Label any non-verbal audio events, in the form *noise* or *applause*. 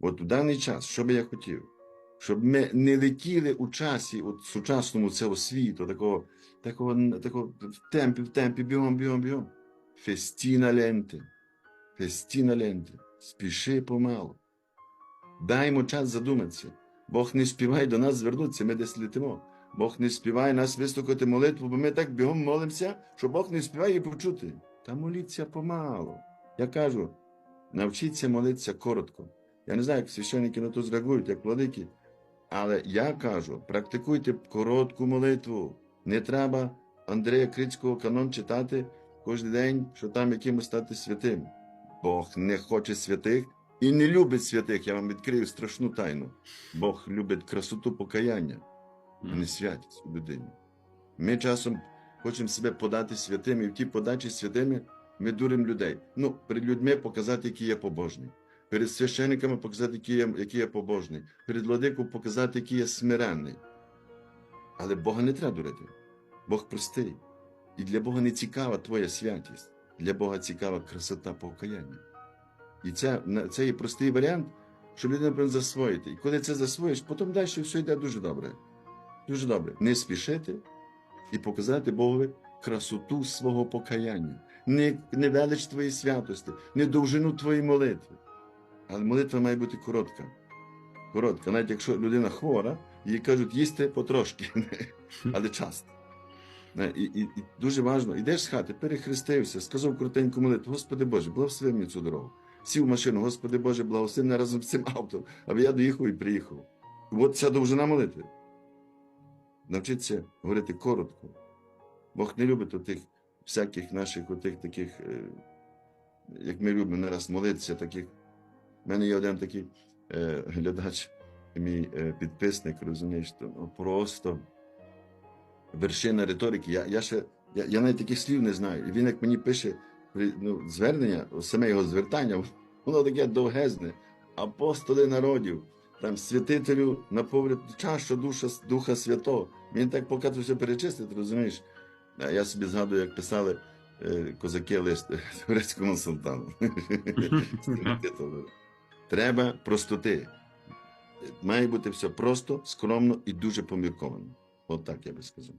От у даний час, що би я хотів? Щоб ми не летіли у часі, от сучасному цього світу, такого, такого, такого в темпі, в темпі, бігом, бігом, бігом. Фестіна ленти. Фестіна ленти. Спіши помалу. Даймо час задуматися. Бог не співає до нас звернутися, ми десь летимо. Бог не співає нас вислухати молитву, бо ми так бігом молимося, що Бог не співає її почути. Та моліться помалу. Я кажу, навчіться молитися коротко. Я не знаю, як священники на то зреагують, як владики. Але я кажу, практикуйте коротку молитву. Не треба Андрея Крицького канон читати кожен день, що там якимось стати святим. Бог не хоче святих і не любить святих. Я вам відкрию страшну тайну. Бог любить красоту покаяння, а не святість у людині. Ми часом хочемо себе подати святими, і в тій подачі святими ми дуримо людей. Ну, перед людьми показати, який я побожний. Перед священниками показати, який я, який я побожний. Перед владиком показати, який я смиренний. Але Бога не треба дурити. Бог простий. І для Бога не цікава твоя святість. Для Бога цікава красота покаяння. І це, це є простий варіант, щоб людина повинна засвоїти. І коли це засвоїш, потім далі все йде дуже добре. Дуже добре. Не спішити і показати Богові красоту свого покаяння, не, не велич твоєї святості, не довжину твоєї молитви. Але молитва має бути коротка. Коротка, навіть якщо людина хвора, їй кажуть їсти потрошки, але часто. І, і, і дуже важливо, йдеш з хати, перехрестився, сказав коротеньку молитву, Господи Боже, благослови мені цю дорогу. Сів в машину, Господи Боже, благослови мене разом з цим автом, аби я доїхав і приїхав. От ця довжина молитви. Навчитися говорити коротко. Бог не любить отих всяких наших отих таких, е, як ми любимо не раз молитися, таких. У мене є один такий е, глядач, мій е, підписник, розумієш, то ну, просто вершина риторики. Я, я ще я, я навіть таких слів не знаю. І він, як мені пише ну, звернення, саме його звертання, *laughs* воно таке довгезне. Апостоли народів, там святителю наповнюють чашу душа, Духа Святого. Він так поки це все перечислить, розумієш? А я собі згадую, як писали е, козаки лист *laughs* турецькому султану. *laughs* Треба простоти. Має бути все просто, скромно і дуже помірковано. От так я би сказав.